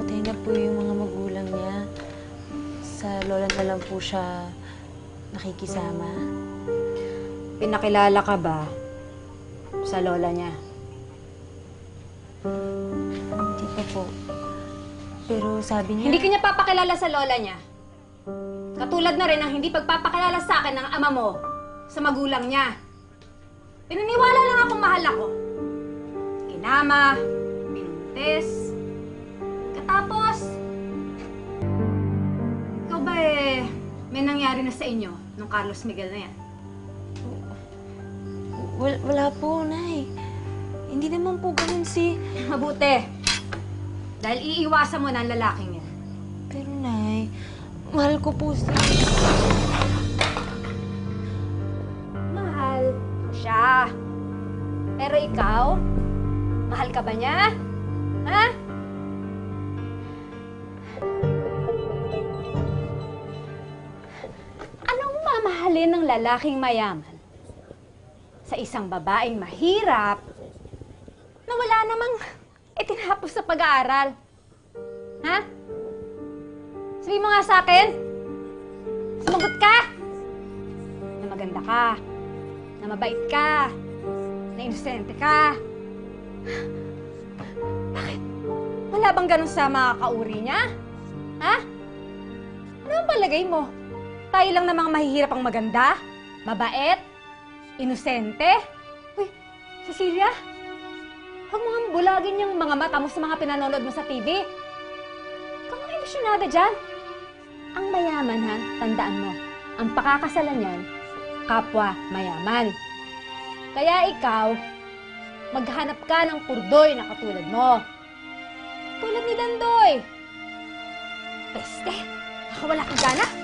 patay na po yung mga magulang niya. Sa lola na lang po siya nakikisama. Pinakilala ka ba sa lola niya? Hindi pa po. Pero sabi niya... Hindi ka niya papakilala sa lola niya. Katulad na rin ang hindi pagpapakilala sa akin ng ama mo sa magulang niya. Pinaniwala lang akong mahal ako. Kinama, binuntis. May nangyari na sa inyo nung Carlos Miguel na yan? Wal- wala po, Nay. Hindi naman po ganun si... Mabuti. Dahil iiwasan mo na ang lalaking yan. Pero, Nay, mahal ko po si... Mahal mo siya. Pero ikaw, mahal ka ba niya? Ha? Anong mamahalin ng lalaking mayaman sa isang babaeng mahirap na wala namang itinapos sa pag-aaral? Ha? Sabi mo nga sa akin, sumagot ka! na maganda ka, na mabait ka, na inosente ka. Bakit? Wala bang ganun sa mga kauri niya? Ha? Ano ang palagay mo? Tayo lang namang mahihirap ang maganda, mabait, inosente? Uy, Cecilia, huwag mo nga bulagin yung mga mata mo sa mga pinanonood mo sa TV. Ikaw ang emosyonada dyan. Ang mayaman ha, tandaan mo, ang pakakasalan niyan, kapwa mayaman. Kaya ikaw, maghanap ka ng kurdoy na katulad mo. Tulad ni Dandoy. Peste, nakawala kang gana.